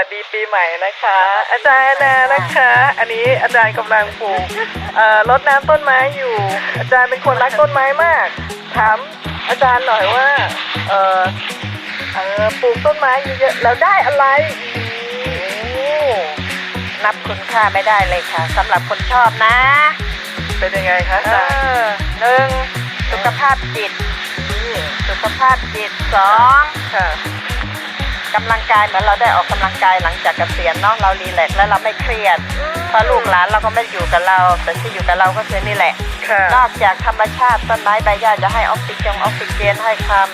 สวัสดีปีใหม่นะคะ อาจารย์แอนนานะคะ อันนี้อาจารย์กำลังปลูกเอ่อรดน้ำต้นไม้อยู่ อาจารย์เป็นคนรักต้นไม้มาก ถามอาจารย์หน่อยว่าเออเออปลูกต้นไม้เยอะๆแล้วได้อะไรโอ้นับคุณค่าไม่ได้เลยค่ะสำหรับคนชอบนะ เป็นยังไงคะอาเอจารย์อหนึ่งสุขภาพจิตสุขภาพจิตสองค่ะ กำลังกายเหมือนเราได้ออกกำลังกายหลังจากเกษียณเนาะเรารีแลกซ์แล้วเราไม่เครียดเพราะลูกหลานเราก็ไม่อยู่กับเรา แต่ที่อยู่กับเราก็คือนี่แหละค่ะนอกจากธรรมชาติต้นไม้ใบหญ้าจะให้ออกซิเจนออกซิเจนให้ความ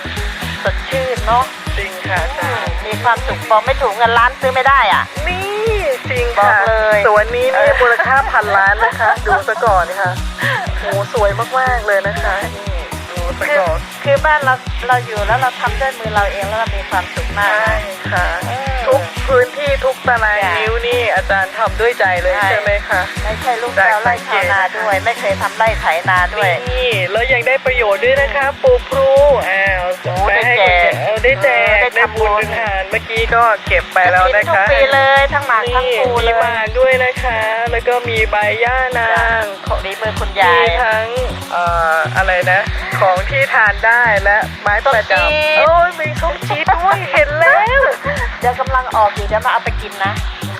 สดชื่นเนาะจริงค่ะอาจารย์มีความสุขบอกไม่ถูกเงินล้านซื้อไม่ได้อะนี่จริงบอค่ะกเลยสวนนี้นี่มูลค่าพันล้านนะคะ ดูซะก่อนค่ะโหสวยมากๆเลยนะคะ นี่ดูซะคือก่อนคือบ้านเราเราอยู่แล้วเราทำด้วยมือเราเองแล้วเรามีความสุขมากใช่นะค่ะเออทุกพื้นที่ทุกตารางจ้ะนิ้วนี่อาจารย์ทำด้วยใจเลยใช่ใช่ไหมคะไม่ใช่ลูกชาวไร่ชาวนาด้วย ไม่เคยทำไร่ไถนาด้วยนี่แล้วยังได้ประโยชน์ด้วยนะคะปลูกพลูอ้าวโอ้ไปให้ได้แจกคนเอาได้แจกเออได้ได้ทำบุบุญญเป็นทานเมื่อกี้ก็เก็บไปแล้วกินนะทุกคะปีเลยทั้งหมากทั้งนี่ภูเลมียหมากด้วยนะคะ แล้วก็มีใบย่านางของดีมือคุณมียายทั้งเอ่ออะไรนะ ของที่ทานได้และไม้ประดับส้มจี๊ดโอ้ยมีส้มจี๊ดด้วยเห็นแล้ว เดี๋ยวกำลังออกอยู่เดี๋ยวมาเอาไปกินนะ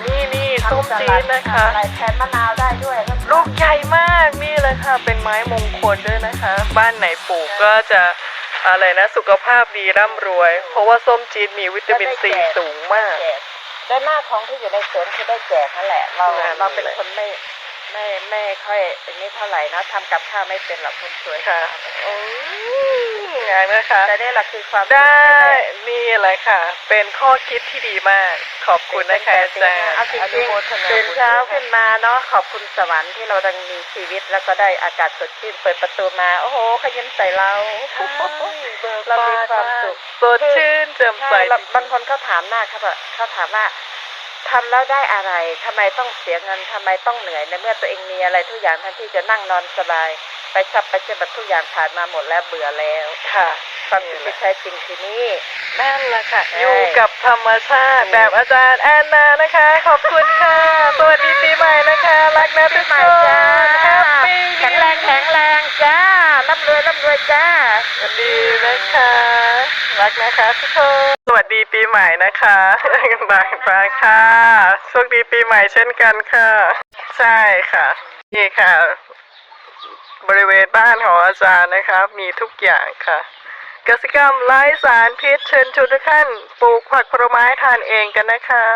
นี่นี่ส้มทำสจี๊ลัดนะคะทำอะไรแทนมะนาวได้ด้วยลูกใหญ่มากนี่เลยค่ะ เป็นไม้มงคลด้วยนะคะ บ้านไหนปลูกก็จะอะไรนะสุขภาพดีร่ำรวย เพราะว่าส้มจี๊ดมีวิตามินซีสูงมากแจกได้มากของที่อยู่ในสวนคือได้แจกนั่นแหละ เรานั่นเราเป็นแหละคนไม่ ไม่ไม่ค่อยอันนี้เท่าไหร่นะทำกับข้าวไม่เป็นหรอกคนสวยค่ะ โอ้ยงานนะคะ แต่นี่แหละคือความสุขได้นี่แหละนี่แหละค่ะ เป็นข้อคิดที่ดีมาก ขอบคุณนะคะอาจารย์เอาจริงอนุโมทๆนาตื่นบุญเช้าด้วยขึ้นมาเนาะขอบคุณสวรรค์ที่เราดังมีชีวิตแล้วก็ได้อากาศสดชื่นเปิดประตูมา โอ้โหขยิ้มใส่เราใช่เบิกเรามีบานความสุขสดชื่นแจ่มใสใช่แล้วบางคนเขาถามหน้าเขาแบบเขาถามว่า ทำแล้วได้อะไรทำไมต้องเสียเงินทำไมต้องเหนื่อยในเมื่อตัวเองมีอะไรทุกอย่างแทนที่จะนั่งนอนสบาย ไปชับไปเจ็บทุกอย่างผ่านมาหมดแล้วเบื่อแล้วค่ะความสุขที่แท้จริงคือนี่ นั่นแหละค่ะใช่อยู่กับธรรมชาติอืมแบบอาจารย์แอนนานะคะ ขอบคุณค่ะ สวัสดีปีใหม่นะคะ รักนะทุกใหคม่นจ้าแฮปปี้แข็งแรงแข็งแรงจ้า ร่ำรวยร่ำรวยจ้าสวัสดีนะคะรักนะคะทุกคนสวัสดีปีใหม่นะคะบายบายค่ะโชคดีปีใหม่เช่นกันค่ะ ใช่ค่ะนี่ค่ะ บริเวณบ้านของอาจารย์นะคะ มีทุกอย่างค่ะกสิกรรมไร้สารพิษเชิญชวนทุกท่านปลูกผักผลไม้ทานเองกันนะคะ